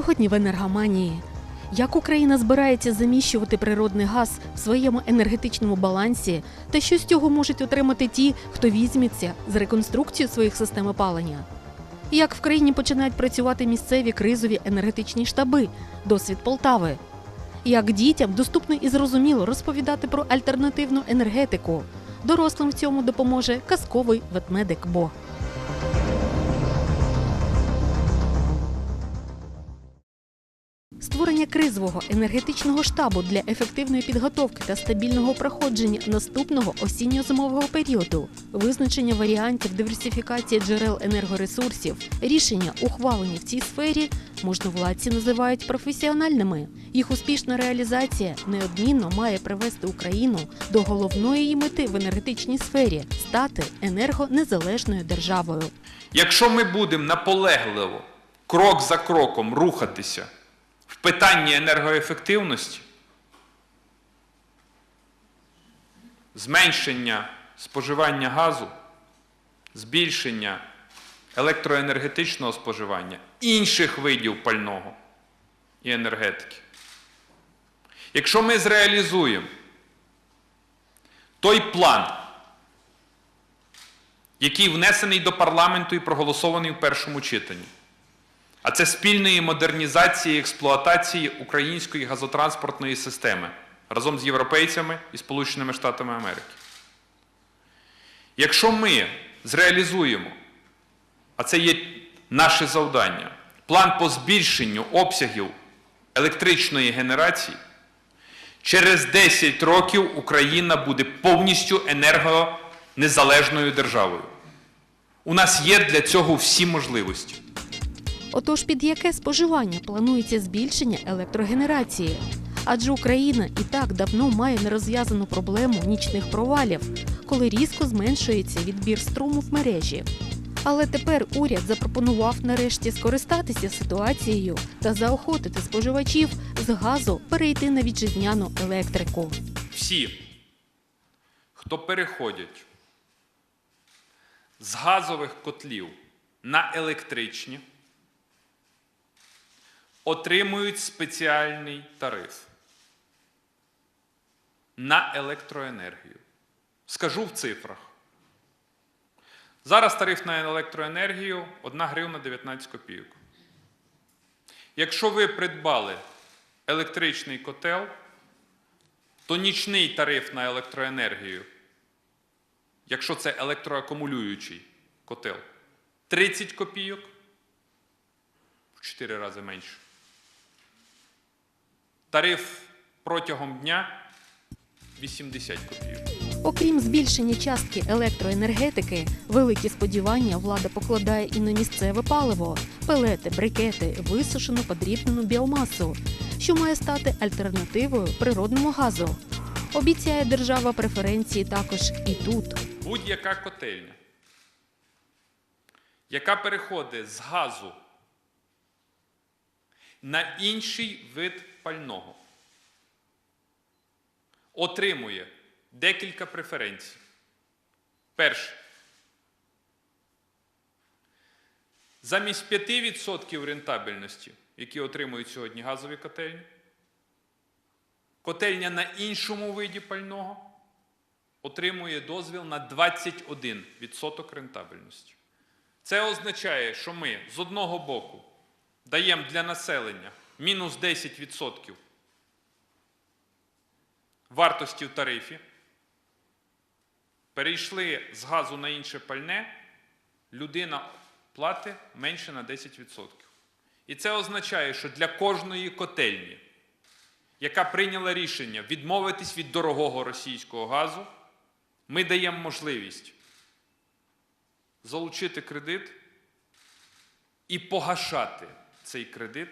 Сьогодні в енергоманії. Як Україна збирається заміщувати природний газ в своєму енергетичному балансі, та що з цього можуть отримати ті, хто візьметься з реконструкцією своїх систем опалення? Як в країні починають працювати місцеві кризові енергетичні штаби, досвід Полтави? Як дітям доступно і зрозуміло розповідати про альтернативну енергетику? Дорослим в цьому допоможе казковий ведмедик Бо. Створення кризового енергетичного штабу для ефективної підготовки та стабільного проходження наступного осінньо-зимового періоду, визначення варіантів диверсифікації джерел енергоресурсів, рішення, ухвалені в цій сфері, можновладці називають професіональними. Їх успішна реалізація неодмінно має привести Україну до головної її мети в енергетичній сфері стати енергонезалежною державою. Якщо ми будемо наполегливо, крок за кроком рухатися в питанні енергоефективності, зменшення споживання газу, збільшення електроенергетичного споживання, інших видів пального і енергетики. Якщо ми зреалізуємо той план, який внесений до парламенту і проголосований в першому читанні. А це спільної модернізації і експлуатації української газотранспортної системи разом з європейцями і Сполученими Штатами Америки. Якщо ми зреалізуємо, а це є наше завдання, план по збільшенню обсягів електричної генерації, через 10 років Україна буде повністю енергонезалежною державою. У нас є для цього всі можливості. Отож, під яке споживання планується збільшення електрогенерації? Адже Україна і так давно має нерозв'язану проблему нічних провалів, коли різко зменшується відбір струму в мережі. Але тепер уряд запропонував нарешті скористатися ситуацією та заохотити споживачів з газу перейти на вітчизняну електрику. Всі, хто переходять з газових котлів на електричні, отримують спеціальний тариф на електроенергію. Скажу в цифрах. Зараз тариф на електроенергію 1 гривна 19 копійок. Якщо ви придбали електричний котел, то нічний тариф на електроенергію, якщо це електроакумулюючий котел, 30 копійок в 4 рази менше. Тариф протягом дня 80 копійок. Окрім збільшення частки електроенергетики, великі сподівання влада покладає і на місцеве паливо, пелети, брикети, висушену подрібнену біомасу, що має стати альтернативою природному газу. Обіцяє держава преференції також і тут. Будь-яка котельня, яка переходить з газу на інший вид пального, отримує декілька преференцій. Перше. Замість 5% рентабельності, які отримують сьогодні газові котельні, котельня на іншому виді пального отримує дозвіл на 21% рентабельності. Це означає, що ми з одного боку даємо для населення мінус 10% вартості в тарифі, перейшли з газу на інше пальне, людина платить менше на 10%. І це означає, що для кожної котельні, яка прийняла рішення відмовитись від дорогого російського газу, ми даємо можливість залучити кредит і погашати цей кредит,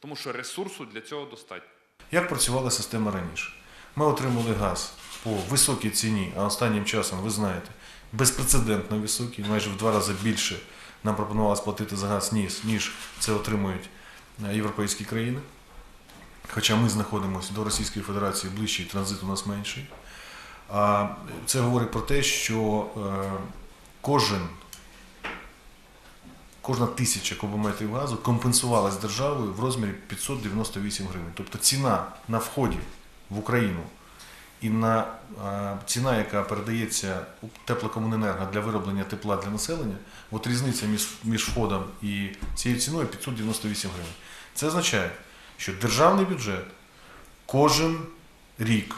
тому що ресурсу для цього достатньо. Як працювала система раніше? Ми отримали газ по високій ціні, а останнім часом, ви знаєте, безпрецедентно високий, майже в два рази більше нам пропонувалось платити за газ, ніж, ніж це отримують е, європейські країни. Хоча ми знаходимося до Російської Федерації ближче, і транзит у нас менший. А це говорить про те, що е, кожен кожна тисяча кубометрів газу компенсувалась державою в розмірі 598 гривень. Тобто ціна на вході в Україну і на е, ціна, яка передається теплокомуненерго для вироблення тепла для населення, от різниця між, між входом і цією ціною 598 гривень. Це означає, що державний бюджет кожен рік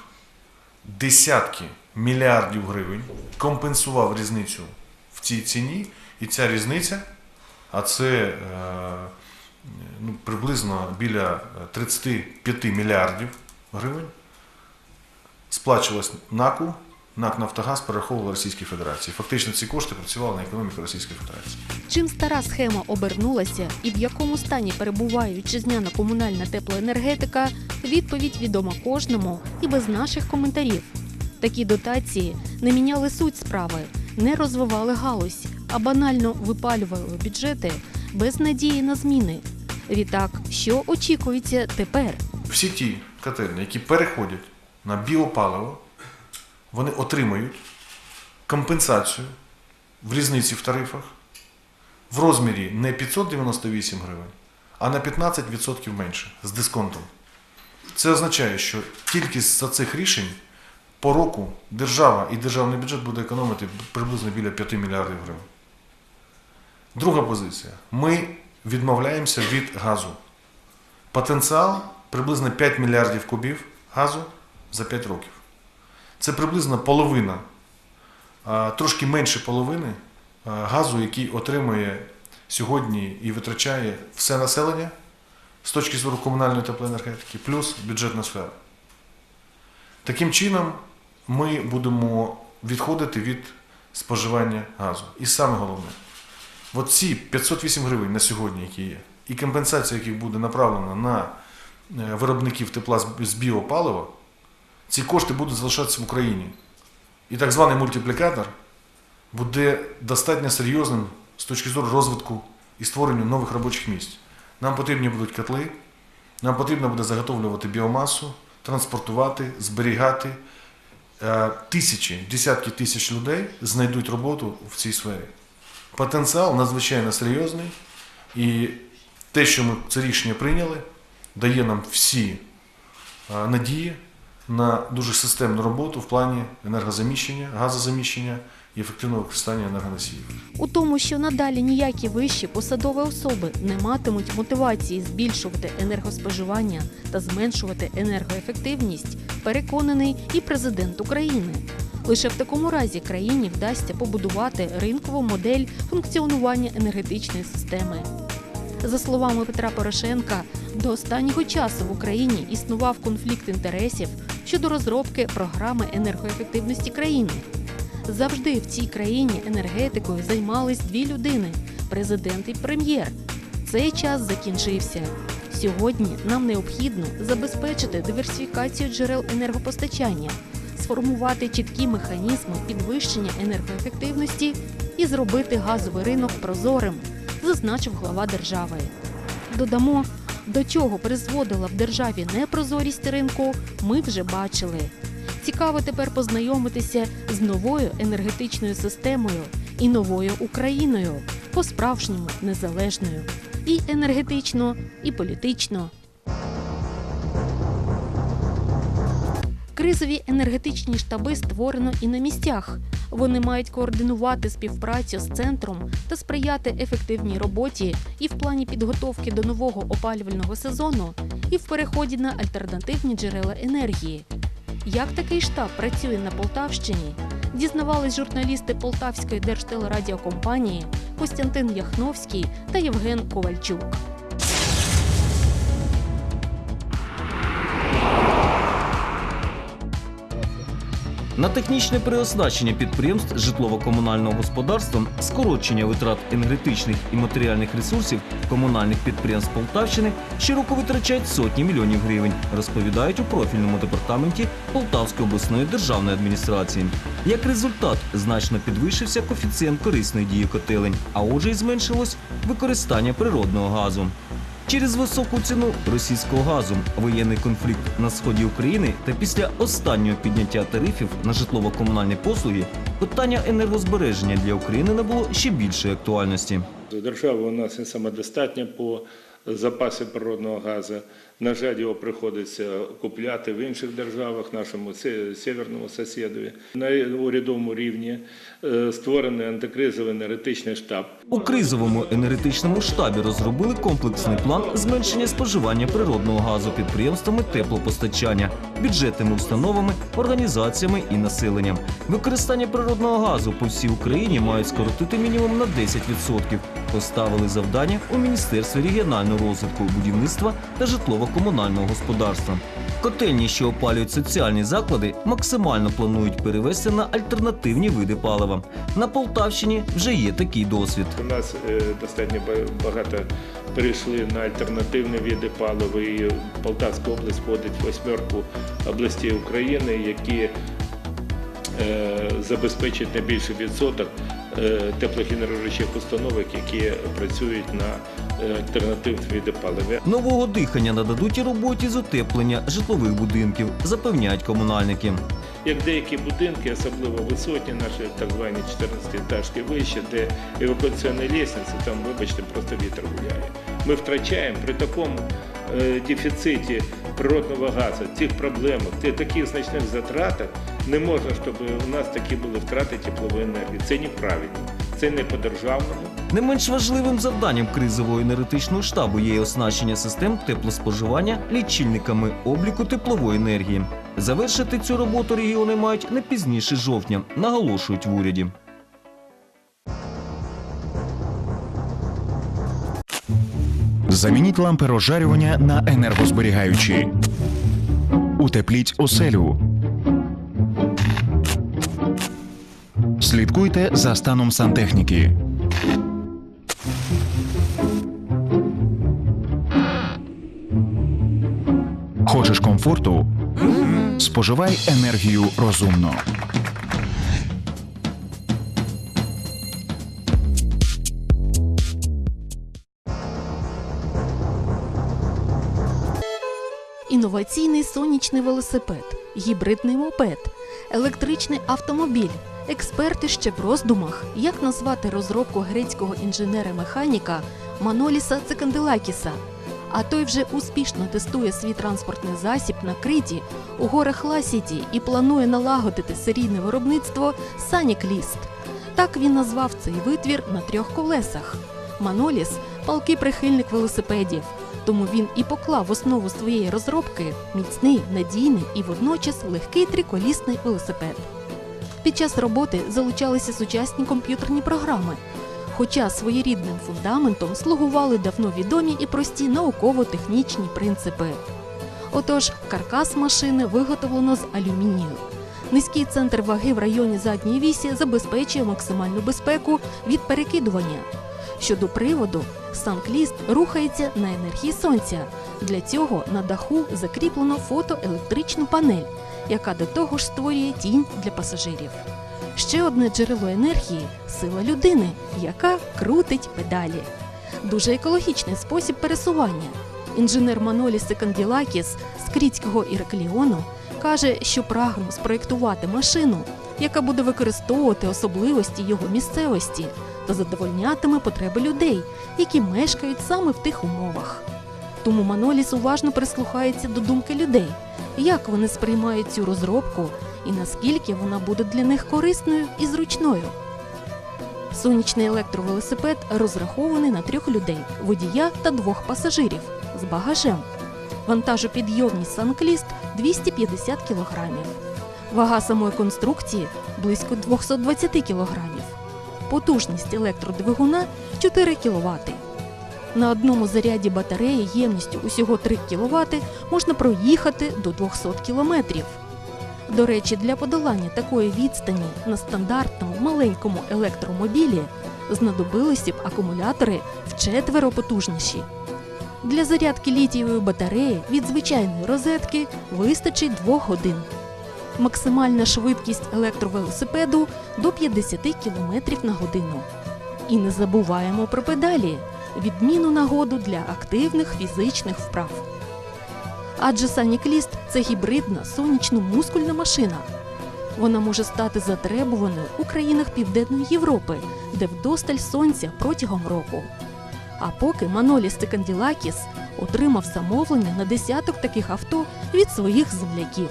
десятки мільярдів гривень компенсував різницю в цій ціні, і ця різниця, а це е, ну, приблизно біля 35 мільярдів гривень, сплачувалась НАКу, НАК Нафтогаз перераховував Російській Федерації. Фактично ці кошти працювали на економіку Російської Федерації. Чим стара схема обернулася і в якому стані перебуває вітчизняна комунальна теплоенергетика, відповідь відома кожному і без наших коментарів. Такі дотації не міняли суть справи, не розвивали галузь, а банально випалювали бюджети без надії на зміни. Відтак, що очікується тепер? Всі ті котельні, які переходять на біопаливо, вони отримають компенсацію в різниці в тарифах в розмірі не 598 гривень, а на 15% менше з дисконтом. Це означає, що тільки за цих рішень по року держава і державний бюджет буде економити приблизно біля 5 мільярдів гривень. Друга позиція. Ми відмовляємося від газу. Потенціал приблизно 5 мільярдів кубів газу за 5 років. Це приблизно половина, трошки менше половини газу, який отримує сьогодні і витрачає все населення з точки зору комунальної теплоенергетики, плюс бюджетна сфера. Таким чином, ми будемо відходити від споживання газу. І саме головне, от ці 508 гривень на сьогодні, які є, і компенсація, яких буде направлена на е, виробників тепла з- біопалива, ці кошти будуть залишатися в Україні. І так званий мультиплікатор буде достатньо серйозним з точки зору розвитку і створення нових робочих місць. Нам потрібні будуть котли, нам потрібно буде заготовлювати біомасу, транспортувати, зберігати. Е, Тисячі, десятки тисяч людей знайдуть роботу в цій сфері. Потенціал надзвичайно серйозний, і те, що ми це рішення прийняли, дає нам всі надії на дуже системну роботу в плані енергозаміщення, газозаміщення і ефективного використання енергоносіїв. У тому, що надалі ніякі вищі посадові особи не матимуть мотивації збільшувати енергоспоживання та зменшувати енергоефективність, переконаний і президент України. Лише в такому разі країні вдасться побудувати ринкову модель функціонування енергетичної системи. За словами Петра Порошенка, до останнього часу в Україні існував конфлікт інтересів щодо розробки програми енергоефективності країни. Завжди в цій країні енергетикою займались дві людини президент і прем'єр. Цей час закінчився. Сьогодні нам необхідно забезпечити диверсифікацію джерел енергопостачання, сформувати чіткі механізми підвищення енергоефективності і зробити газовий ринок прозорим, зазначив глава держави. Додамо, до чого призводила в державі непрозорість ринку, ми вже бачили. Цікаво тепер познайомитися з новою енергетичною системою і новою Україною, по-справжньому незалежною, і енергетично, і політично. Кризові енергетичні штаби створено і на місцях. Вони мають координувати співпрацю з центром та сприяти ефективній роботі і в плані підготовки до нового опалювального сезону, і в переході на альтернативні джерела енергії. Як такий штаб працює на Полтавщині? Дізнавались журналісти Полтавської держтелерадіокомпанії Костянтин Яхновський та Євген Ковальчук. На технічне переоснащення підприємств житлово-комунального господарства, скорочення витрат енергетичних і матеріальних ресурсів комунальних підприємств Полтавщини щороку витрачають сотні мільйонів гривень, розповідають у профільному департаменті Полтавської обласної державної адміністрації. Як результат, значно підвищився коефіцієнт корисної дії котелень, а отже й зменшилось використання природного газу. Через високу ціну російського газу, воєнний конфлікт на сході України та після останнього підняття тарифів на житлово-комунальні послуги питання енергозбереження для України набуло ще більшої актуальності. Держава у нас не самодостатня по запасі природного газу. На жаль, його приходиться купляти в інших державах, нашому северному сусідові. На урядовому рівні е, створений антикризовий енергетичний штаб. У кризовому енергетичному штабі розробили комплексний план зменшення споживання природного газу підприємствами теплопостачання, бюджетними установами, організаціями і населенням. Використання природного газу по всій Україні мають скоротити мінімум на 10%. Поставили завдання у Міністерстві регіонального розвитку, будівництва та житлово-комунального господарства. Котельні, що опалюють соціальні заклади, максимально планують перевести на альтернативні види палива. На Полтавщині вже є такий досвід. У нас е, достатньо ба- багато перейшли на альтернативні види палива. І Полтавська область входить в восьмерку областей України, які е, забезпечують найбільший відсоток теплогенеруючих установок, які працюють на альтернативних альтернативні види. Нового дихання нададуть і роботі з утеплення житлових будинків, запевняють комунальники. Як деякі будинки, особливо висотні, наші так звані 14 етажки вище, де евакуаційні лісниці, там, вибачте, просто вітер гуляє. Ми втрачаємо при такому е, дефіциті природного газу, цих проблемах, таких значних затратах, не можна, щоб у нас такі були втрати теплової енергії. Це неправильно, це не по-державному. Не менш важливим завданням кризового енергетичного штабу є оснащення систем теплоспоживання лічильниками обліку теплової енергії. Завершити цю роботу регіони мають не пізніше жовтня, наголошують в уряді. Замініть лампи розжарювання на енергозберігаючі. Утепліть оселю. Слідкуйте за станом сантехніки. Хочеш комфорту? Споживай енергію розумно. Інноваційний сонячний велосипед, гібридний мопед, електричний автомобіль. Експерти ще в роздумах, як назвати розробку грецького інженера-механіка Маноліса Циканделакіса. А той вже успішно тестує свій транспортний засіб на Криті у горах Ласіті і планує налагодити серійне виробництво Санікліст. Так він назвав цей витвір на трьох колесах. Маноліс палкий прихильник велосипедів, тому він і поклав основу своєї розробки міцний, надійний і водночас легкий триколісний велосипед. Під час роботи залучалися сучасні комп'ютерні програми, хоча своєрідним фундаментом слугували давно відомі і прості науково-технічні принципи. Отож, каркас машини виготовлено з алюмінію. Низький центр ваги в районі задньої вісі забезпечує максимальну безпеку від перекидування. Щодо приводу, санкліст рухається на енергії сонця. Для цього на даху закріплено фотоелектричну панель, яка до того ж створює тінь для пасажирів. Ще одне джерело енергії сила людини, яка крутить педалі. Дуже екологічний спосіб пересування. Інженер Маноліс Секанділакіс з Крітського Іракліону каже, що прагнув спроєктувати машину, яка буде використовувати особливості його місцевості та задовольнятиме потреби людей, які мешкають саме в тих умовах. Тому Маноліс уважно прислухається до думки людей, як вони сприймають цю розробку і наскільки вона буде для них корисною і зручною. Сонячний електровелосипед розрахований на трьох людей водія та двох пасажирів з багажем. Вантажопідйомність Санкліст 250 кг. Вага самої конструкції близько 220 кг. Потужність електродвигуна 4 кВт. На одному заряді батареї ємністю усього 3 кВт можна проїхати до 200 км. До речі, для подолання такої відстані на стандартному маленькому електромобілі знадобилися б акумулятори вчетверо потужніші. Для зарядки літієвої батареї від звичайної розетки вистачить 2 годин. Максимальна швидкість електровелосипеду до 50 км на годину. І не забуваємо про педалі відміну нагоду для активних фізичних вправ. Адже Санікліст це гібридна сонячно-мускульна машина. Вона може стати затребуваною у країнах Південної Європи, де вдосталь сонця протягом року. А поки Маноліс Циканділакіс отримав замовлення на десяток таких авто від своїх земляків.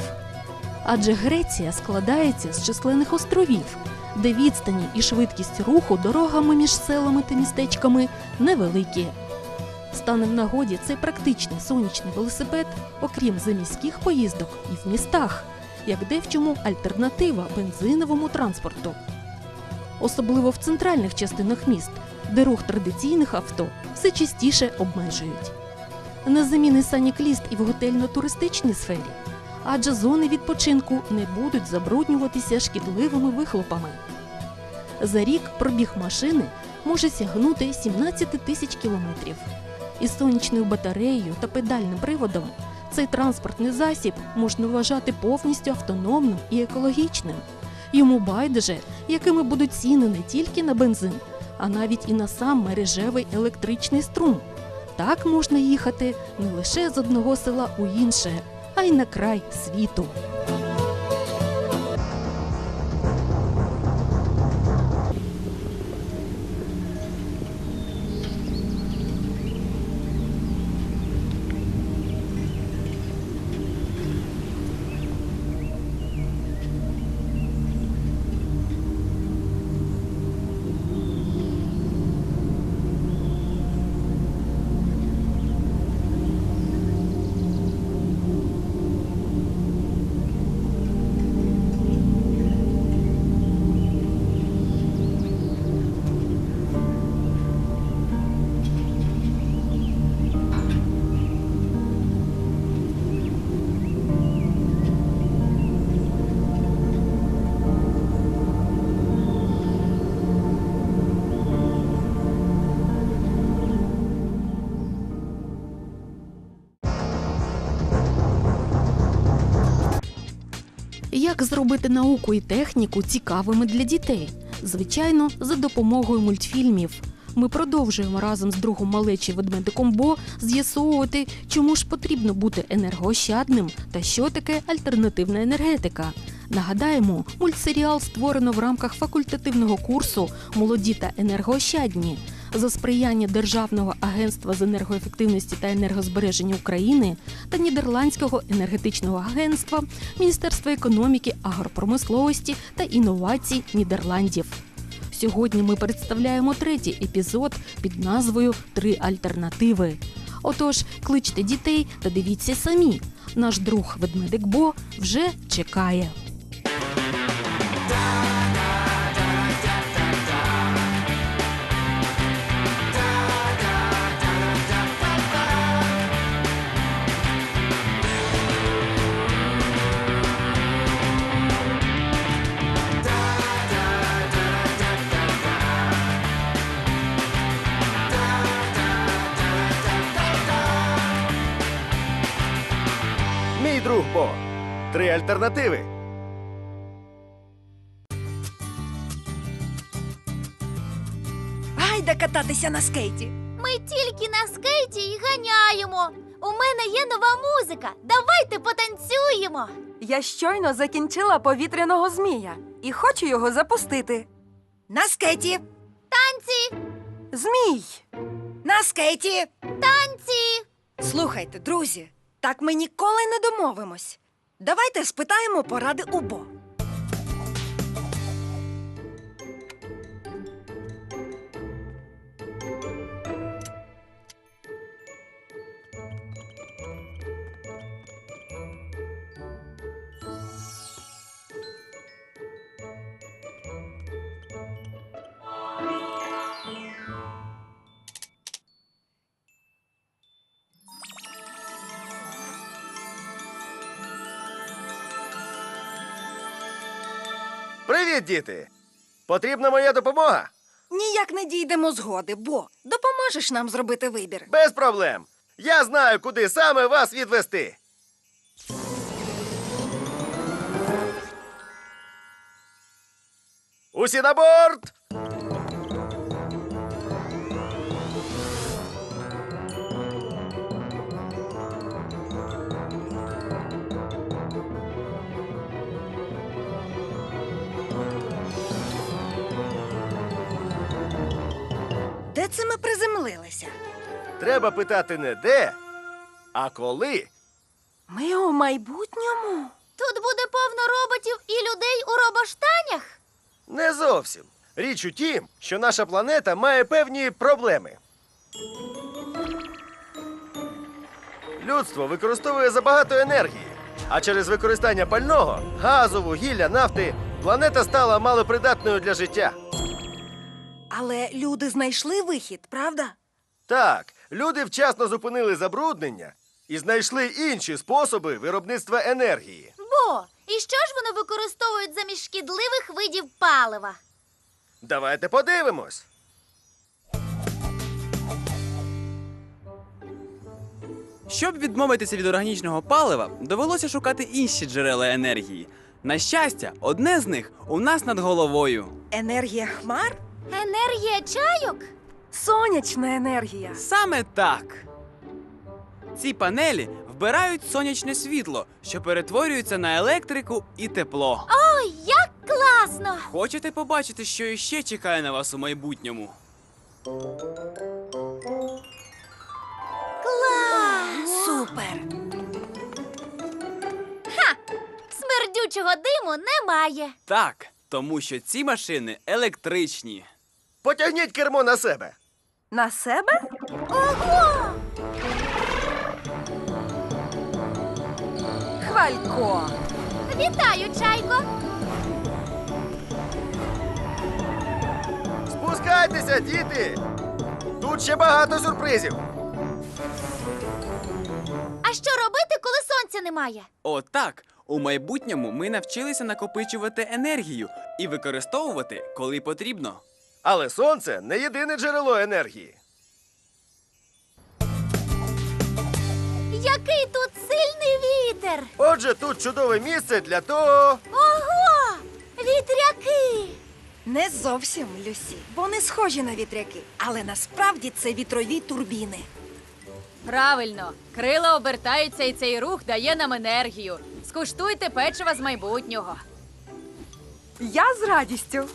Адже Греція складається з численних островів, де відстані і швидкість руху дорогами між селами та містечками невеликі. Стане в нагоді цей практичний сонячний велосипед, окрім заміських поїздок, і в містах, як де в чому альтернатива бензиновому транспорту. Особливо в центральних частинах міст, де рух традиційних авто все частіше обмежують. На заміни санікліст і в готельно-туристичній сфері, адже зони відпочинку не будуть забруднюватися шкідливими вихлопами. За рік пробіг машини може сягнути 17 тисяч кілометрів. Із сонячною батареєю та педальним приводом цей транспортний засіб можна вважати повністю автономним і екологічним. Йому байдуже, якими будуть ціни не тільки на бензин, а навіть і на сам мережевий електричний струм. Так можна їхати не лише з одного села у інше, а й на край світу. Як зробити науку і техніку цікавими для дітей? Звичайно, за допомогою мультфільмів. Ми продовжуємо разом з другом малечі ведмедиком Бо з'ясовувати, чому ж потрібно бути енергоощадним та що таке альтернативна енергетика. Нагадаємо, мультсеріал створено в рамках факультативного курсу Молоді та енергоощадні за сприяння Державного агентства з енергоефективності та енергозбереження України та Нідерландського енергетичного агентства, Міністерства економіки, агропромисловості та інновацій Нідерландів. Сьогодні ми представляємо третій епізод під назвою Три альтернативи. Отож, кличте дітей та дивіться самі. Наш друг ведмедик Бо вже чекає. Альтернативи. Гайда кататися на скейті. Ми тільки на скейті і ганяємо. У мене є нова музика. Давайте потанцюємо. Я щойно закінчила повітряного змія і хочу його запустити. На скейті. Танці, Змій. На скейті. танці. Слухайте, друзі, так ми ніколи не домовимось. Давайте спитаємо поради у діти! Потрібна моя допомога? Ніяк не дійдемо згоди, Бо. Допоможеш нам зробити вибір. Без проблем. Я знаю, куди саме вас відвести. Усі на борт! Приземлилися? Треба питати не де, а коли. Ми у майбутньому. Тут буде повно роботів і людей у робоштанях. Не зовсім. Річ у тім, що наша планета має певні проблеми. Людство використовує забагато енергії, а через використання пального, газу, вугілля, нафти, планета стала малопридатною для життя. Але люди знайшли вихід, правда? Так, люди вчасно зупинили забруднення і знайшли інші способи виробництва енергії. Бо, і що ж вони використовують замість шкідливих видів палива? Давайте подивимось. Щоб відмовитися від органічного палива, довелося шукати інші джерела енергії. На щастя, одне з них у нас над головою. Енергія хмар? Енергія чайок? Сонячна енергія. Саме так. Ці панелі вбирають сонячне світло, що перетворюється на електрику і тепло. Ой, як класно! Хочете побачити, що іще чекає на вас у майбутньому? Клас! Супер! Смердючого диму немає. Так, тому що ці машини електричні. Потягніть кермо на себе. На себе? Ого! Хвалько! Вітаю, чайко! Спускайтеся, діти! Тут ще багато сюрпризів. А що робити, коли сонця немає? Отак, у майбутньому ми навчилися накопичувати енергію і використовувати, коли потрібно. Але сонце не єдине джерело енергії. Який тут сильний вітер! Отже, тут чудове місце для того. Ого! Вітряки! Не зовсім, Люсі. Вони схожі на вітряки, але насправді це вітрові турбіни. Правильно, крила обертаються, і цей рух дає нам енергію. Скуштуйте печива з майбутнього. Я з радістю.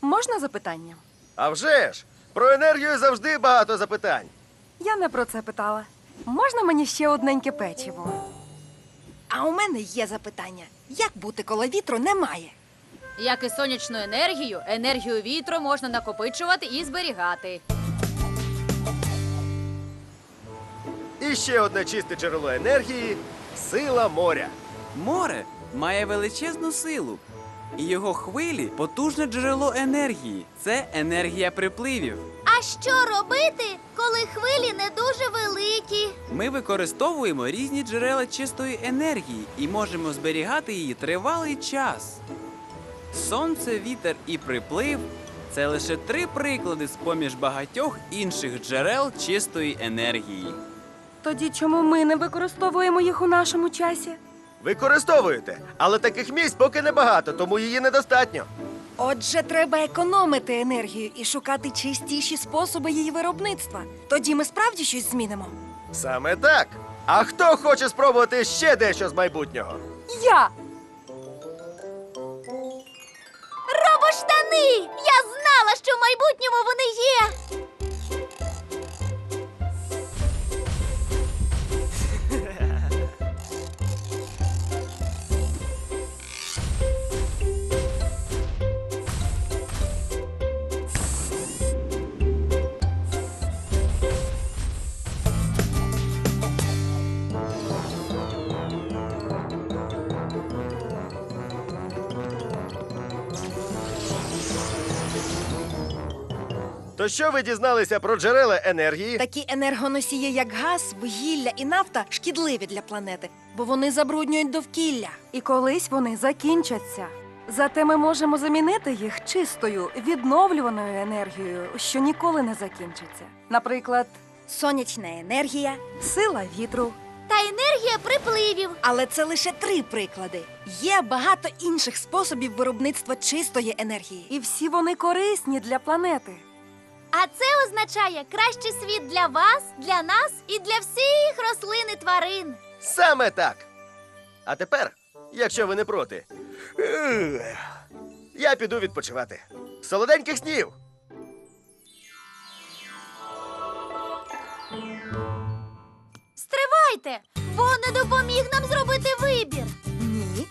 Можна запитання? А вже ж! Про енергію завжди багато запитань. Я не про це питала. Можна мені ще одненьке печиво? А у мене є запитання: як бути, коли вітру немає? Як і сонячну енергію, енергію вітру можна накопичувати і зберігати. І ще одне чисте джерело енергії сила моря. Море має величезну силу, і його хвилі потужне джерело енергії. Це енергія припливів. А що робити, коли хвилі не дуже великі? Ми використовуємо різні джерела чистої енергії і можемо зберігати її тривалий час. Сонце, вітер і приплив це лише три приклади з поміж багатьох інших джерел чистої енергії. Тоді чому ми не використовуємо їх у нашому часі? Використовуєте, але таких місць поки небагато, тому її недостатньо. Отже, треба економити енергію і шукати чистіші способи її виробництва. Тоді ми справді щось змінимо. Саме так. А хто хоче спробувати ще дещо з майбутнього? Я! Робоштани! Я знала, що в майбутньому вони є! То що ви дізналися про джерела енергії? Такі енергоносії, як газ, вугілля і нафта, шкідливі для планети, бо вони забруднюють довкілля. І колись вони закінчаться. Зате ми можемо замінити їх чистою, відновлюваною енергією, що ніколи не закінчиться. Наприклад, сонячна енергія, сила вітру. Та енергія припливів. Але це лише три приклади. Є багато інших способів виробництва чистої енергії, і всі вони корисні для планети. А це означає кращий світ для вас, для нас і для всіх рослин і тварин. Саме так. А тепер, якщо ви не проти, я піду відпочивати. Солоденьких снів! Стривайте! Бо не допоміг нам зробити вибір. Ні.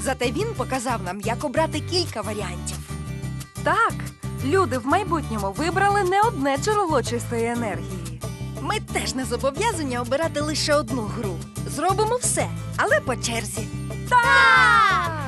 Зате він показав нам, як обрати кілька варіантів. Так, люди в майбутньому вибрали не одне джерело чистої енергії. Ми теж не зобов'язані обирати лише одну гру. Зробимо все, але по черзі. Так!